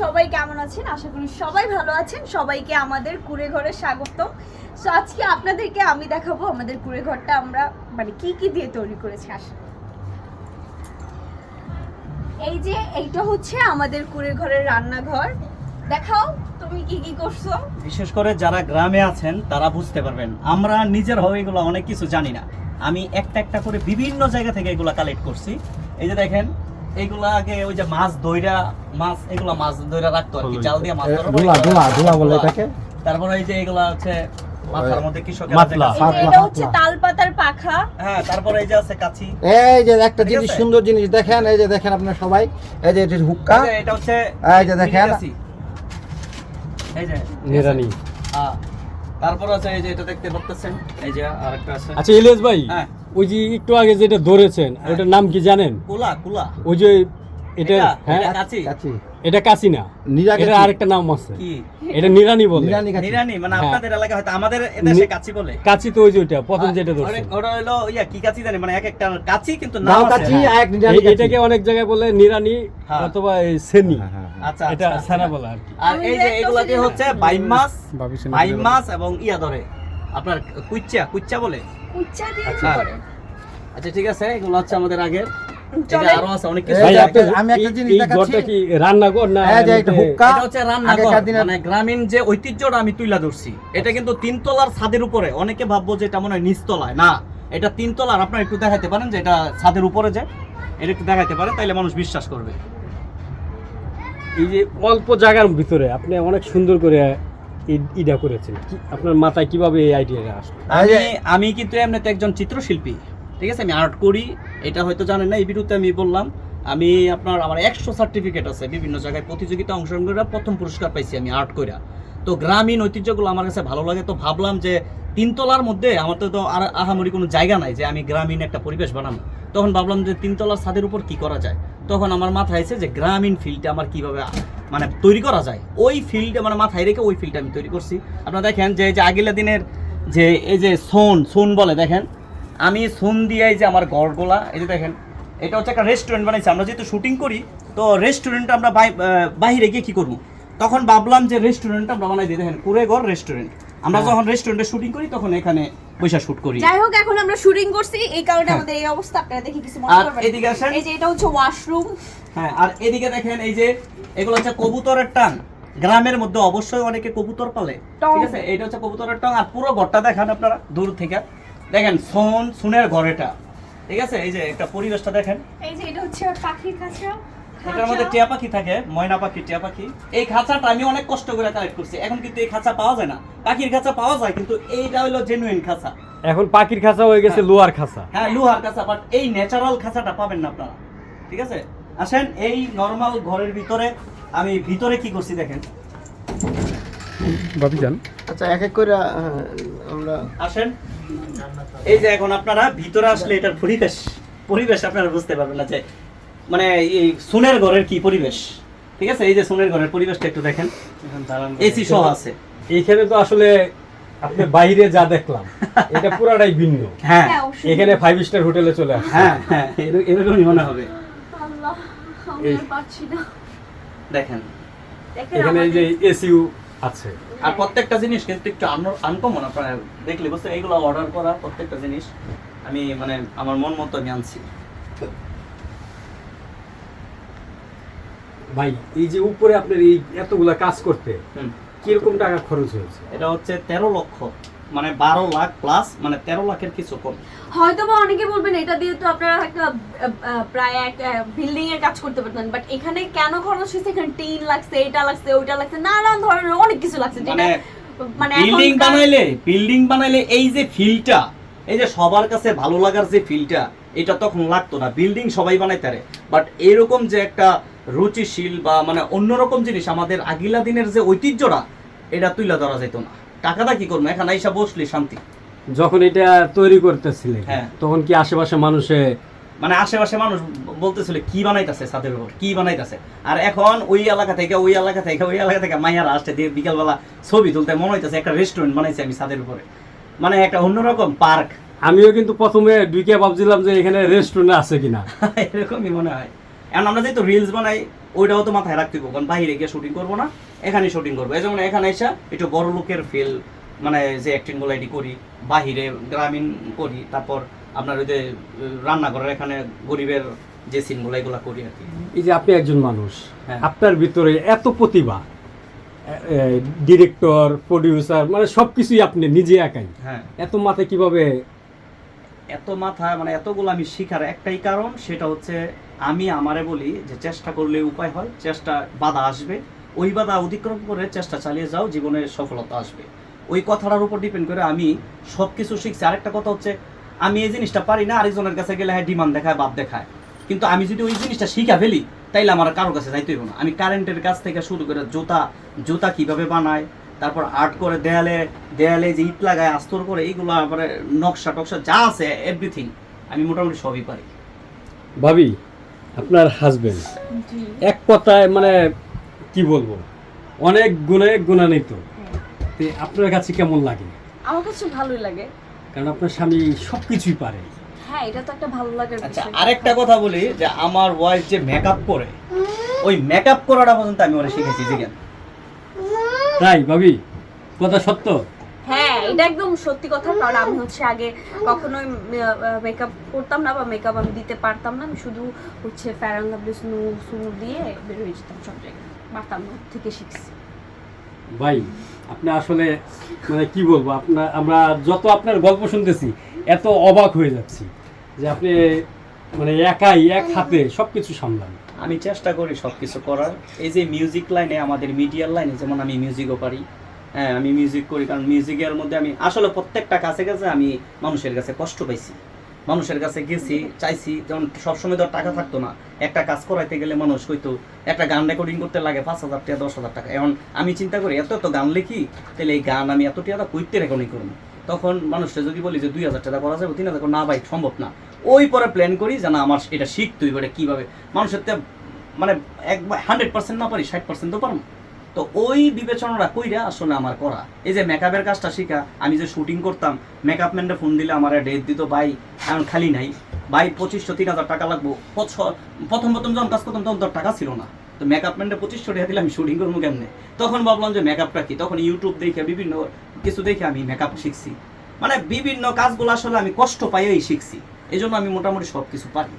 সবাই কেমন আছেন? আশা করি সবাই ভালো আছেন। সবাইকে আমাদের কুড়ে ঘরে স্বাগত সো আজকে আপনাদেরকে আমি দেখাবো আমাদের কুড়ে ঘরটা আমরা মানে কি কি দিয়ে তৈরি করেছি আসলে এই যে এইটা হচ্ছে আমাদের কুড়ে ঘরের রান্নাঘর। দেখাও তুমি কি কি করছ? বিশেষ করে যারা গ্রামে আছেন, তারা বুঝতে পারবেন, আমরা নিজের হয়ে এগুলো অনেক কিছু জানি না। আমি একটা একটা করে বিভিন্ন জায়গা থেকে এগুলো কালেক্ট করছি। এই যে দেখেন এইগুলা আগে ওই যে মাছ দইরা মাছ এগুলা মাছ দইরা রাখতো আর কি জাল দিয়ে মাছ ধরা ধুলা ধুলা ধুলা বলে এটাকে। তারপরে এই যে এগুলা হচ্ছে মাথার মধ্যে কৃষকের মাতলা। এই যে পাতলা, এটা হচ্ছে তালপাতার পাখা। হ্যাঁ তারপরে এই যে আছে কাছি এই যে একটা জিনিস সুন্দর জিনিস দেখেন এই যে দেখেন আপনারা সবাই। এই যে এটা হুক্কা। এটা হচ্ছে এই যে দেখেন। এই যে নিরানি হ্যাঁ। তারপর আছে এই যে এটা দেখতে পাচ্ছেন। এই যে আরেকটা আছে। আচ্ছা ইলিয়াস ভাই। হ্যাঁ। ওই যে একটু আগে যেটা ধরেছেন ওটার নাম কি জানেন? কুলা কুলা। ওই যে এটা? হ্যাঁ এটা কাছি কাছি এটা কাছি না। নিরা এটা আরেকটা নাম আছে। কি? এটা নিরানি বলে। নিরানি নিরানি মানে হ্যাঁ। আপনাদের এলাকা হয়তো আমাদের এদেশে কাছি বলে। কাছি তো ওই যে ওইটা প্রথম যেটা ওটা- ধরছেন ওটা হলো ইয়া কি কাছি জানি? মানে এক একটা কাছি কিন্তু নাম কাছি হ্যাঁ। এক নিরানি এটাকে অনেক জায়গায় বলে নিরানি হ্যাঁ। অথবা এই সেনি হ্যাঁ, হ্যাঁ, হ্যাঁ। আচ্ছা এটা সানা আচ্ছা। বলা আর কি। আর এই যে এগুলাকে হচ্ছে বাইম মাছ বাইম মাছ এবং ইয়া ধরে। আপনার কুচ্চা কুচ্চা বলে? উচ্চা দিয়ে কি আচ্ছা। করে? আচ্ছা ঠিক আছে এগুলো হচ্ছে আমাদের আগের। মানে গ্রামীণ যে ঐতিহ্যটা আমি তুইলা ধরছি। এটা কিন্তু তিনতলার ছাদের উপরে। অনেকে ভাববো যে এটা মনে হয় নিচতলায়। না এটা তিনতলার। আপনারা একটু দেখাতে পারেন যে এটা ছাদের উপরে যে। এটা একটু দেখাতে পারেন তাইলে মানুষ বিশ্বাস করবে। এই যে অল্প জায়গার ভিতরে আপনি অনেক সুন্দর করে ই- ইটা করেছেন। আপনার মাথায় কীভাবে এই আইডিয়াটা আসলো? আমি আমি কিন্তু এমনিতে একজন চিত্রশিল্পী। ঠিক আছে, আমি আর্ট করি, এটা হয়তো জানেন না, এই বিরুদ্ধে আমি বললাম, আমি আপনার আমার একশো সার্টিফিকেট আছে, বিভিন্ন জায়গায় প্রতিযোগিতা অংশগ্রহণ করে প্রথম পুরস্কার পাইছি আমি আর্ট কইরা। তো গ্রামীণ ঐতিহ্যগুলো আমার কাছে ভালো লাগে, তো ভাবলাম যে তিনতলার মধ্যে আমার তো আর আহামরি কোনো জায়গা নাই যে আমি গ্রামীণ একটা পরিবেশ বানাবো। তখন ভাবলাম যে তিনতলার ছাদের উপর কি করা যায়? তখন আমার মাথায় এসে যে গ্রামীণ ফিল্ডটা আমার কীভাবে মানে তৈরি করা যায়? ওই ফিল্ডে মানে মাথায় রেখে ওই ফিল্ডটা আমি তৈরি করছি। আপনারা দেখেন যে আগিলা দিনের যে এই যে সোন সোন বলে দেখেন আমি সোন দিয়ে এই যে আমার গড়গোলা এই যে দেখেন এটা হচ্ছে একটা রেস্টুরেন্ট বানাইছি। আমরা যেহেতু শুটিং করি তো রেস্টুরেন্ট আমরা বাইরে গিয়ে কি করব? তখন ভাবলাম যে রেস্টুরেন্ট আমরা বানাই দিই। দেখেন কুড়েগড় রেস্টুরেন্ট আমরা যখন রেস্টুরেন্টে শুটিং করি তখন এখানে বৈশা শুট করি। যাই হোক এখন আমরা শুটিং করছি। এই কারণে হ্যাঁ। আমাদের এই অবস্থা। আপনারা দেখে কিছু মনে করবেন। এদিকে আসেন। এই যে এটা হচ্ছে ওয়াশরুম হ্যাঁ আর এদিকে দেখেন এই যে এগুলো হচ্ছে কবুতরের টান গ্রামের মধ্যে অবশ্যই অনেকে কবুতর পালে। ঠিক আছে? এটা হচ্ছে কবুতরের টান আর পুরো ঘরটা দেখেন আপনারা দূর থেকে। দেখেন সোন সুনের ঘর এটা ঠিক আছে? এই যে একটা পরিবেশটা দেখেন। এই যে এটা হচ্ছে পাখির খাঁচা। এটার মধ্যে টিয়া পাখি থাকে ময়না পাখি টিয়া পাখি। এই খাঁচাটা আমি অনেক কষ্ট করে কালেক্ট করছি। এখন কিন্তু এই খাঁচা পাওয়া যায় না। পাখির খাঁচা পাওয়া যায় কিন্তু এইটা হলো জেনুইন খাঁচা। এখন পাখির খাঁচা হয়ে গেছে লোয়ার খাঁচা। হ্যাঁ লোহার খাঁচা বাট এই ন্যাচারাল খাঁচাটা পাবেন না আপনারা। ঠিক আছে? আসেন এই নর্মাল ঘরের ভিতরে আমি ভিতরে কি করছি দেখেন। বাবি যান। আচ্ছা এক এক করে আমরা আসেন। এই যে এখন আপনারা ভিতরে আসলে এটার পরিবেশ পরিবেশ আপনারা বুঝতে পারবেন না যে মানে এই সোনের ঘরের কি পরিবেশ? ঠিক আছে? এই যে সোনের ঘরের পরিবেশটা একটু দেখেন। এসি সহ আছে। এইখানে তো আসলে আপনি বাইরে যা দেখলাম এটা পুরাটাই ভিন্ন। হ্যাঁ। হ্যাঁ, এখানে ফাইভ স্টার হোটেলে চলে আসে হ্যাঁ হ্যাঁ এর- এরকমই মনে হবে। আল্লাহ আমি আর না। দেখেন। এখানে এই যে এসিউ আছে। আর প্রত্যেকটা জিনিস কিন্তু একটু আনকমন আপনারা দেখলে বুঝতে এইগুলো অর্ডার করা প্রত্যেকটা জিনিস আমি মানে আমার মন মতো আমি আনছি। ভাই এই যে উপরে আপনার এই এতগুলা কাজ করতে হুম। কীরকম টাকা খরচ হয়েছে? এটা হচ্ছে তেরো লক্ষ। মানে বারো লাখ প্লাস মানে তেরো লাখের কিছু কম হয়তো বা অনেকে বলবেন এটা দিয়ে তো আপনারা একটা প্রায় এক বিল্ডিং এর কাজ করতে পারতেন বাট এখানে কেন খরচ হয়েছে? এখানে টিন লাগছে এটা লাগছে ওইটা লাগছে নানান ধরনের অনেক কিছু লাগছে যেটা মানে মানে বিল্ডিং বানাইলে বিল্ডিং বানাইলে এই যে ফিলটা এই যে সবার কাছে ভালো লাগার যে ফিলটা এটা তখন লাগতো না। বিল্ডিং সবাই বানাইতে পারে বাট এরকম যে একটা রুচিশীল বা মানে অন্যরকম জিনিস আমাদের আগিলা দিনের যে ঐতিহ্যটা এটা তুইলা ধরা যেত না। টাকাটা কি করব? এখানে আইসা বসলি শান্তি। যখন এটা তৈরি করতেছিলেন হ্যাঁ। তখন কি আশেপাশে মানুষে মানে আশেপাশে মানুষ বলতেছিল কি বানাইতেছে ছাদের উপর? কি বানাইতেছে? আর এখন ওই এলাকা থেকে ওই এলাকা থেকে ওই এলাকা থেকে মাইয়ারা আসতে দিয়ে বিকালবেলা ছবি তুলতে। মনে হইতেছে একটা রেস্টুরেন্ট বানাইছে আমি ছাদের উপরে। মানে একটা অন্যরকম পার্ক আমিও কিন্তু প্রথমে ঢুকে ভাবছিলাম যে এখানে রেস্টুরেন্ট আছে কিনা। এরকমই মনে হয়। এখন আমরা যেহেতু রিলস বানাই ওইটাও তো মাথায় রাখতে হবে কারণ বাইরে গিয়ে শুটিং করব না এখানেই শুটিং করব। এই যেমন এখানে এসে একটু বড় লোকের ফিল মানে যে অ্যাক্টিংগুলো এটি করি বাহিরে গ্রামীণ করি তারপর আপনার ওই যে রান্নাঘরের এখানে গরিবের যে সিনগুলো এগুলো করি আর কি। এই যে আপনি একজন মানুষ হ্যাঁ। আপনার ভিতরে এত প্রতিভা ডিরেক্টর প্রডিউসার মানে সব কিছুই আপনি নিজে একাই। হ্যাঁ। এত মাথায় কীভাবে এত মাথা মানে এতগুলো আমি শিখার একটাই কারণ, সেটা হচ্ছে আমি আমারে বলি যে চেষ্টা করলে উপায় হয়, চেষ্টা বাধা আসবে। ওই বাধা অতিক্রম করে চেষ্টা চালিয়ে যাও, জীবনে সফলতা আসবে। ওই কথাটার উপর ডিপেন্ড করে আমি সব কিছু শিখছি। আরেকটা কথা হচ্ছে, আমি এই জিনিসটা পারি না, আরেকজনের কাছে গেলে হ্যাঁ ডিমান্ড দেখায়, বাপ দেখায়। কিন্তু আমি যদি ওই জিনিসটা শিখা ফেলি, তাইলে আমার কারোর কাছে যাইতে হইব না। আমি কারেন্টের কাছ থেকে শুরু করে জুতা জুতা কীভাবে বানায় তারপর আর্ট করে দেয়ালে দেয়ালে যে ইট লাগায় আস্তর করে এইগুলো তারপরে নকশা টকশা যা আছে এভরিথিং আমি মোটামুটি সবই পারি। ভাবি আপনার হাজবেন্ড এক কথায় মানে কি বলব? অনেক গুণে গুণান্বিত। তো আপনার কাছে কেমন লাগে? আমার কাছে ভালোই লাগে। কারণ আপনার স্বামী সব কিছুই পারে। হ্যাঁ এটা তো একটা ভালো লাগার আচ্ছা আরেকটা কথা বলি যে আমার ওয়াইফ যে মেকআপ করে ওই মেকআপ করাটা পর্যন্ত আমি ওরা শিখেছি জিজ্ঞান তাই ভাবি? কথা সত্য? হ্যাঁ এটা একদম সত্যি কথা। কারণ আমি হচ্ছে আগে কখনোই মেকআপ করতাম না বা মেকআপ আমি দিতে পারতাম না। আমি শুধু হচ্ছে ফ্যারান লাভলি স্নো স্নো দিয়ে বের হয়ে যেতাম সব জায়গায়। পারতাম না থেকে শিখছি। ভাই আপনি আসলে মানে কি বলব আপনার আমরা যত আপনার গল্প শুনতেছি এত অবাক হয়ে যাচ্ছি যে আপনি মানে একাই এক হাতে সব কিছু সামলান। আমি চেষ্টা করি সব কিছু করার। এই যে মিউজিক লাইনে আমাদের মিডিয়ার লাইনে যেমন আমি মিউজিকও পারি হ্যাঁ আমি মিউজিক করি, কারণ মিউজিকের মধ্যে আমি আসলে প্রত্যেকটা কাছে কাছে আমি মানুষের কাছে কষ্ট পাইছি। মানুষের কাছে গেছি, চাইছি, যেমন সবসময় আর টাকা থাকতো না। একটা কাজ করাইতে গেলে মানুষ হয়তো একটা গান রেকর্ডিং করতে লাগে পাঁচ হাজার টাকা, দশ হাজার টাকা। এখন আমি চিন্তা করি, এত এত গান লিখি, তাহলে এই গান আমি এত টাকা কইতে রেকর্ডিং করব? তখন মানুষটা যদি বলি যে দুই হাজার টাকা করা যাবে, তিন হাজার না ভাই, সম্ভব না। ওই পরে প্ল্যান করি যে না, আমার এটা শিখতে হইবে, এটা কীভাবে? মানুষের তো মানে একবার হান্ড্রেড পার্সেন্ট না পারি, ষাট পার্সেন্ট তো পারব। তো ওই বিবেচনাটা কইরা আসলে আমার করা। এই যে মেকআপের কাজটা শিখা, আমি যে শুটিং করতাম মেকআপ ম্যানটা ফোন দিলে আমার ডেট দিত, ভাই, এখন খালি নাই। ভাই, পঁচিশশো, তিন হাজার টাকা লাগবো। প্রথম প্রথম যখন কাজ করতাম, তখন তোর টাকা ছিল না। তো মেকআপ ম্যানটা পঁচিশশো টাকা দিলে আমি শুটিং করব কেমনে? তখন ভাবলাম যে মেকআপটা কি? তখন ইউটিউব দেখে, বিভিন্ন কিছু দেখে আমি মেকআপ শিখছি। মানে বিভিন্ন কাজগুলো আসলে আমি কষ্ট পাইয়েই শিখছি। এই জন্য আমি মোটামুটি সব কিছু পারি।